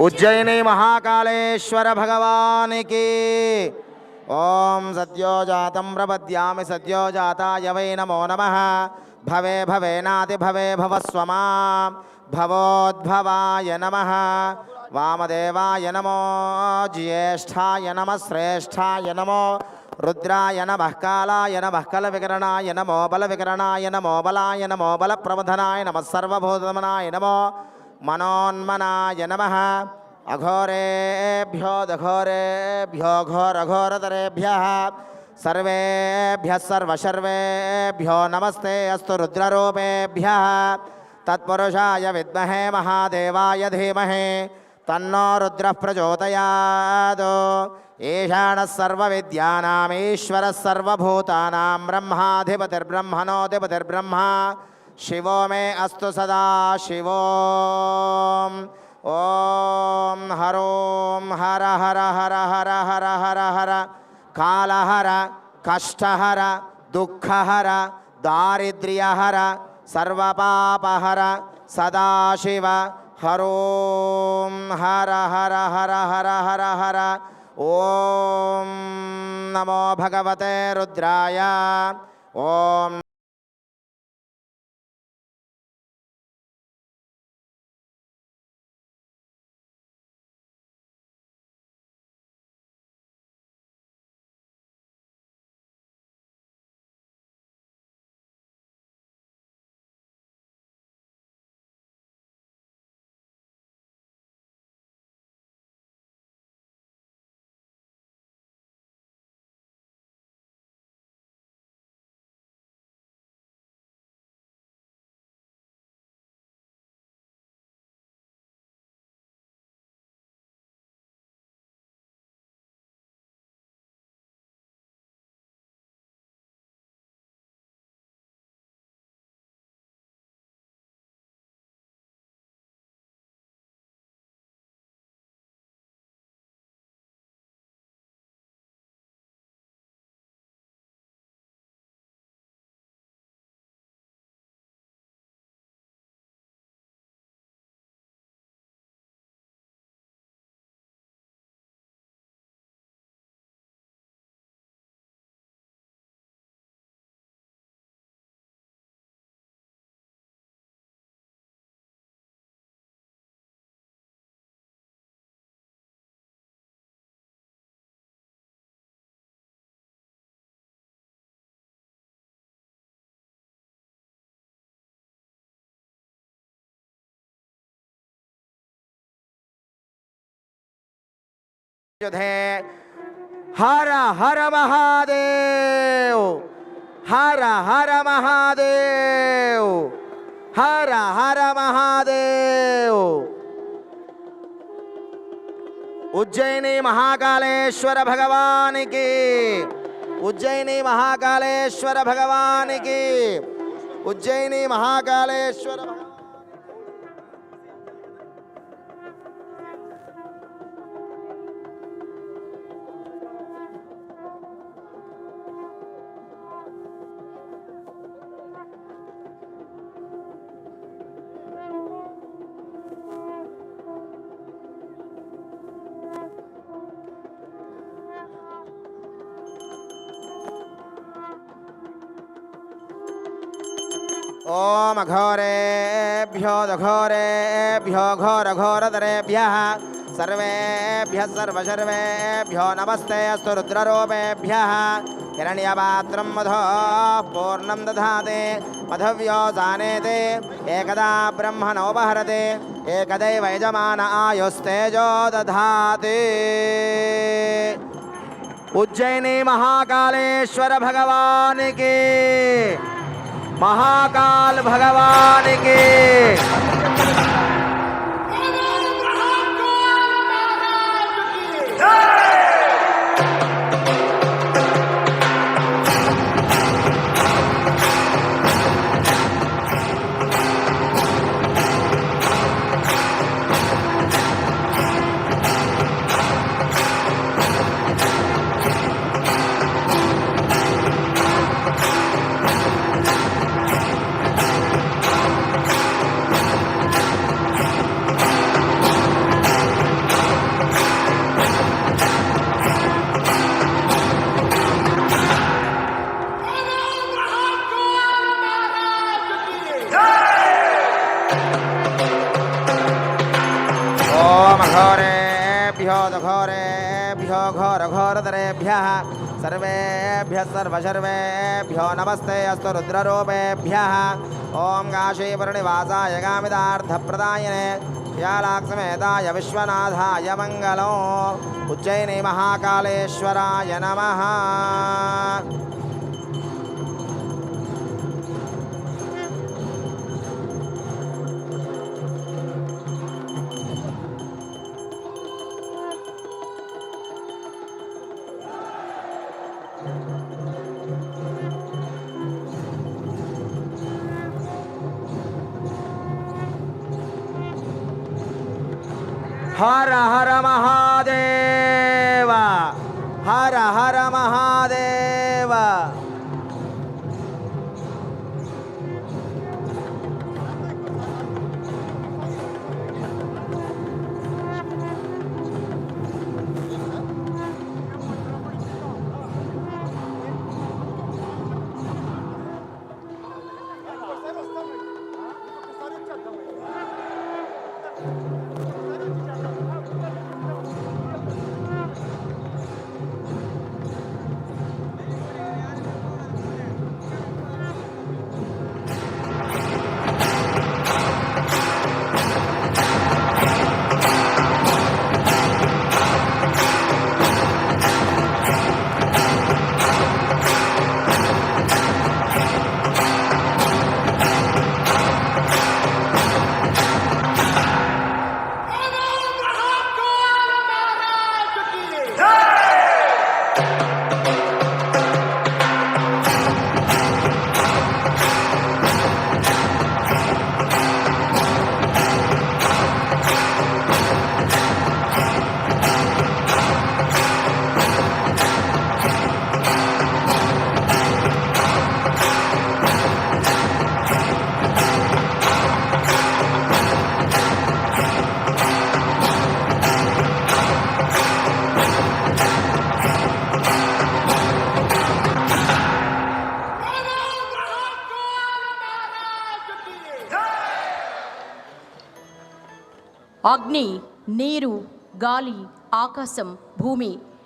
ఉజ్జయిని మహాకాళేశ్వర భగవానికి ఓం సద్యోజాతం ప్రపద్యామి సద్యోజాతాయ వై నమో నమ భవే భవేనాతి భవే భవస్వమా భవోద్భవాయ నమ వామదేవాయ నమో జ్యేష్ఠాయ నమ శ్రేష్ఠాయ నమో రుద్రాయ నమ కాలాయ నమ కల వికరణాయ నమో బల వికరణాయ నమో బలాయ నమో బల ప్రబధనాయ నమ సర్వభూతమనాయ నమో मनोन्मनाय नमः। अघोरेभ्यो दघोरेभ्यो घोरघोरतरेभ्यः सर्वेभ्यः सर्वशर्वेभ्यो नमस्ते अस्तु रुद्ररूपेभ्यः। तत्पुरुषाय विद्महे महादेवाय धीमहे। तन्नो रुद्रः प्रचोदयात्। ईशानः सर्वविद्यानाम् ईश्वरः सर्वभूतानां ब्रह्माधिपतिर्ब्रह्मणोऽधिपतिर्ब्रह्मा शिवो मे अस्तु सदा शिवो ॐ हरों हर हर हर हर हर हर हर कालहर कष्टहर दुःखहर दारिद्र्यहर सर्वपापहर सदाशिव हरों हर हर हर हर हर हर ॐ नमो भगवते रुद्राय ॐ युधे हर हर महादेव। हर हर महादेव। हर हर महादेव। उज्जैनी महाकालेश्वर भगवान की। उज्जैनी महाकालेश्वर भगवान की। उज्जैनी महाकालेश्वर भगवान ॐ अघोरेभ्यो दघोरेभ्यो घोरघोरतरेभ्यः सर्वेभ्यः सर्वशर्वेभ्यो नमस्ते अस्तु रुद्ररूपेभ्यः हिरण्यपात्रं मधो पूर्णं दधाति मधव्यो जानेते एकदा ब्रह्मणोपहरते एकदैव यजमान आयुस्तेजो दधाति। उज्जैनी महाकालेश्वर भगवान की। महाकाल भगवान के। घोरघोरतरेभ्यः सर्वेभ्यः सर्वशर्वेभ्यो नमस्ते, अस्तु रुद्ररूपेभ्यः। ॐ काशीपुरनिवासाय कामिदार्थप्रदायने श्यालाक्समेताय विश्वनाथाय मङ्गलो। उज्जयिनी महाकालेश्वराय नमः। ハラハラマハデーハラハラマ అగ్ని నీరు గాలి ఆకాశం భూమి